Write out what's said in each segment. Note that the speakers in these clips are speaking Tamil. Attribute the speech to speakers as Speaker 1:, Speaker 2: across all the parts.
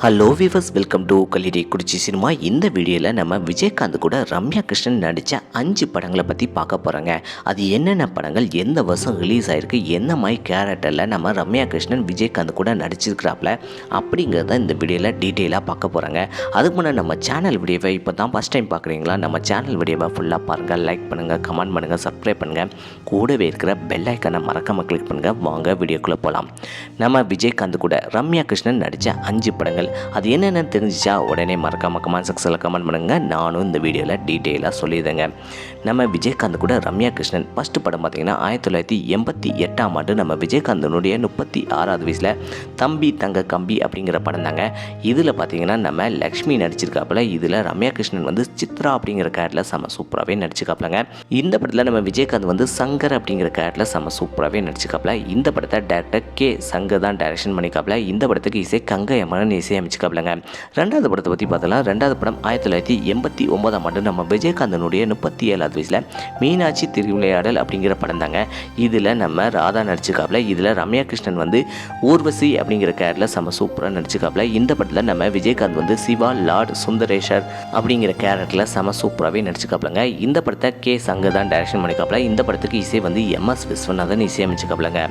Speaker 1: Hello viewers welcome to Kallidaikurichi cinema இந்த வீடியோவில் நம்ம விஜயகாந்த் கூட ரம்யா கிருஷ்ணன் நடித்த அஞ்சு படங்களை பற்றி பார்க்க போகிறோங்க அது என்னென்ன படங்கள் எந்த வருஷம் ரிலீஸ் ஆகிருக்கு என்ன மாதிரி கேரக்டரில் நம்ம ரம்யா கிருஷ்ணன் விஜயகாந்த் கூட நடிச்சிருக்கிறாப்புல அப்படிங்கிறத இந்த வீடியோவில் டீட்டெயிலாக பார்க்க போகிறாங்க அதுக்கு முன்னாடி நம்ம சேனல் வீடியோவை இப்போ தான் ஃபஸ்ட் டைம் பார்க்குறீங்களா? நம்ம சேனல் வீடியோவை ஃபுல்லாக பாருங்கள் லைக் பண்ணுங்கள் கமெண்ட் பண்ணுங்கள் சப்ஸ்கிரைப் பண்ணுங்கள் கூடவே இருக்கிற பெல் ஐக்கனை மறக்காமல் கிளிக் பண்ணுங்கள் வாங்க வீடியோக்குள்ளே போகலாம் நம்ம விஜயகாந்த் கூட ரம்யா கிருஷ்ணன் நடித்த அஞ்சு படங்கள் அது என்னென்னு தெரிஞ்சிச்சா உடனே மறக்காம கமெண்ட் செக்ஷனில் கமெண்ட் பண்ணுங்க. நானும் இந்த வீடியோவில் டீட்டெயிலாக சொல்லிடுறேங்க. நம்ம விஜயகாந்த் கூட ரம்யா கிருஷ்ணன் ஃபஸ்ட்டு படம் பார்த்தீங்கன்னா ஆயிரத்தி தொள்ளாயிரத்தி எண்பத்தி எட்டாம் ஆண்டு நம்ம விஜயகாந்தனுடைய முப்பத்தி ஆறாவது வயசில் தம்பி தங்க கம்பி அப்படிங்கிற படம் தாங்க. இதில் பார்த்தீங்கன்னா நம்ம லக்ஷ்மி நடிச்சிருக்காப்புல. இதில் ரம்யா கிருஷ்ணன் வந்து சித்ரா அப்படிங்கிற கேரட்டில் செம சூப்பராகவே நடிச்சிருக்காப்புலங்க. இந்த படத்தில் நம்ம விஜயகாந்த் வந்து சங்கர் அப்படிங்கிற கேரட்டில் செம சூப்பராகவே நடிச்சிருக்காப்புல. இந்த படத்தை டேரக்டர் கே சங்கர் தான் டைரக்ஷன் பண்ணிக்காப்புல இந்த படத்துக்கு இசை கங்கை அமரன் இசை அமைச்சிக்காப்புலங்க ரெண்டாவது படத்தை பற்றி பார்த்தலாம் ரெண்டாவது படம் ஆயிரத்தி தொள்ளாயிரத்தி எண்பத்தி ஒன்பதாம் ஆண்டு நம்ம விஜயகாந்தனுடைய முப்பத்தி ஏழாவது வயசில் மீனாட்சி திருவிளையாடல் அப்படிங்கிற படம் தாங்க. இதில் நம்ம ராதா நடிச்சிருக்காப்புல இதில் ரம்யா கிருஷ்ணன் வந்து ஊர்வசி அப்படிங்கிற கேரட்டில் செம சூப்பராக நடிச்சிருக்காப்புல இந்த படத்தில் நம்ம விஜயகாந்த் வந்து சிவா லார்ட் சுந்தரேஷர் அப்படிங்கிற கேரக்டரில் செம சூப்பராகவே நடிச்சிருக்காப்புலங்க இந்த படத்தை கே சங்க தான் டைரக்ஷன் பண்ணிக்காப்புல இந்த படத்துக்கு இசை வந்து எம் எஸ் விஸ்வநாதன் இசையமைச்சிக்காப்புலங்க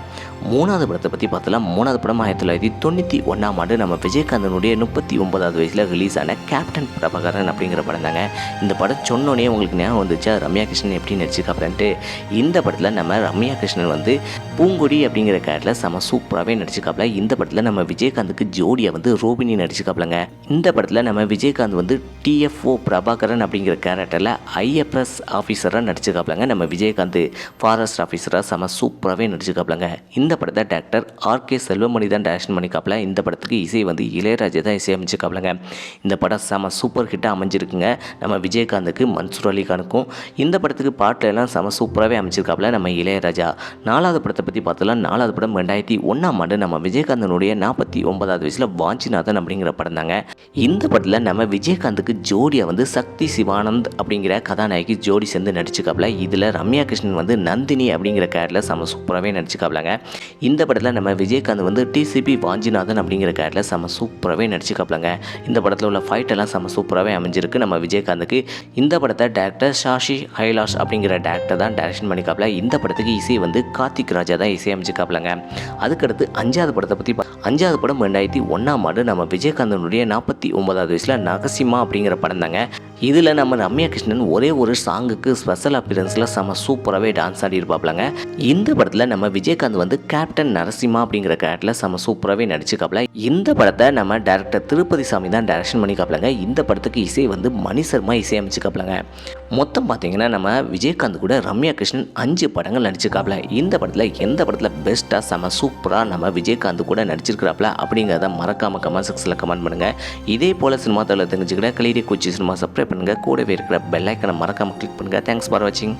Speaker 1: மூணாவது படத்தை பற்றி பார்த்தலாம் மூணாவது படம் ஆயிரத்தி தொள்ளாயிரத்தி தொண்ணூற்றி ஒன்றாம் ஆண்டு நம்ம விஜயகாந்தனுடைய முப்பத்தி ஒன்பதாவது வயசில் ரிலீஸ் ஆன கேப்டன் பிரபாகரன் அப்படிங்கிற படம் தாங்க. இந்த படம் சொன்னோன்னே உங்களுக்கு ஞாபகம் வந்துச்சு? ரம்யா கிருஷ்ணன் எப்படி நடிச்சிருக்காப்புலன்ட்டு இந்த படத்தில் நம்ம ரம்யா கிருஷ்ணன் வந்து பூங்கொடி அப்படிங்கிற கேரட்டில் செம சூப்பராகவே நடிச்சிருக்காப்புல இந்த படத்தில் நம்ம விஜயகாந்துக்கு ஜோடியாக வந்து ரோபினி நடிச்சிருக்காப்புலங்க இந்த படத்தில் நம்ம விஜயகாந்த் வந்து டிஎஃப்ஓ பிரபாகரன் அப்படிங்கிற கேரக்டரில் ஐஎஃப்எஸ் ஆஃபீஸராக நடிச்சிருக்காப்புலங்க நம்ம விஜயகாந்த் ஃபாரஸ்ட் ஆஃபீஸராக செம சூப்பராகவே நடிச்சிருக்காப்புலங்க இந்த படத்தை டாக்டர் ஆர்கே செல்வமணி தான் டேரக்ஷன் பண்ணிக்காப்புல இந்த படத்துக்கு இசை வந்து இளைய இளையராஜா தான் இசையமைச்சிருக்காப்லங்க இந்த படம் செம சூப்பர் ஹிட்டாக அமைஞ்சிருக்குங்க. நம்ம விஜயகாந்துக்கு மன்சூர் அலிகானுக்கும் இந்த படத்துக்கு பாட்டில் எல்லாம் செம சூப்பராகவே அமைச்சிருக்காப்புல நம்ம இளையராஜா. நாலாவது படத்தை பற்றி பார்த்தலாம் நாலாவது படம் ரெண்டாயிரத்தி ஒன்றாம் ஆண்டு நம்ம விஜயகாந்தனுடைய நாற்பத்தி ஒன்பதாவது வயசில் வாஞ்சிநாதன் அப்படிங்கிற படம் தாங்க. இந்த படத்தில் நம்ம விஜயகாந்துக்கு ஜோடியாக வந்து சக்தி சிவானந்த் அப்படிங்கிற கதாநாயகி ஜோடி சேர்ந்து நடிச்சிருக்காப்புல இதில் ரம்யா கிருஷ்ணன் வந்து நந்தினி அப்படிங்கிற கேரட்டில் செம சூப்பராகவே நடிச்சிருக்காப்புலங்க இந்த படத்தில் நம்ம விஜயகாந்த் வந்து டிசிபி வாஞ்சிநாதன் அப்படிங்கிற கேரட்டில் செம சூப்பராகவே நடிச்சிருக்காப்புலங்க இந்த படத்தில் உள்ள ஃபைட் எல்லாம் சூப்பராகவே அமைஞ்சிருக்கு. நம்ம விஜயகாந்துக்கு இந்த படத்தை டேரக்டர் ஷாஷி ஹைலாஷ் அப்படிங்கிற டேரக்டர் தான் டைரக்ஷன் பண்ணிக்காப்புல இந்த படத்துக்கு இசை வந்து கார்த்திக் ராஜா தான் இசை அமைச்சிருக்காப்புலங்க அதுக்கடுத்து அஞ்சாவது படத்தை பற்றி அஞ்சாவது படம் ரெண்டாயிரத்தி ஒன்றாம் ஆண்டு நம்ம விஜயகாந்தனுடைய நாற்பத்தி ஒன்பதாவது வயசில் நகசிமா அப்படிங்கிற படம் தாங்க இதில் நம்ம ரம்யா கிருஷ்ணன் ஒரே ஒரு சாங்குக்கு ஸ்பெஷல் அப்பியரன்ஸில் செம சூப்பராகவே டான்ஸ் ஆடிருப்பாப்லங்க இந்த படத்தில் நம்ம விஜயகாந்த் வந்து கேப்டன் நரசிம்மா அப்படிங்கிற கேரக்டரில் செம சூப்பராகவே நடிச்சுக்காப்ல இந்த படத்தை நம்ம டேரக்டர் திருப்பதி சாமி தான் டைரக்ஷன் பண்ணிக்காப்லங்க இந்த படத்துக்கு இசை வந்து மணி சர்மா இசையமைச்சுக்காப்லங்க மொத்தம் பார்த்தீங்கன்னா நம்ம விஜயகாந்த் கூட ரம்யா கிருஷ்ணன் அஞ்சு படங்கள் நடிச்சிருக்காப்ல. இந்த படத்தில் எந்த படத்தில் பெஸ்ட்டாக செம சூப்பராக நம்ம விஜயகாந்த் கூட நடிச்சிருக்கிறாப்ல அப்படிங்கிறத மறக்காம கமெண்ட் செக்ஷனில் கமெண்ட் பண்ணுங்கள் இதே போல் சினிமா தலை தெரிஞ்சுக்கிட்ட கலீரி கொச்சி சினிமா சப்ஸ்கிரைப் பண்ணுங்கள் கூடவே இருக்கிற பெல் ஐக்கனை மறக்காமல் கிளிக் பண்ணுங்கள் தேங்க்ஸ் ஃபார் வாட்சிங்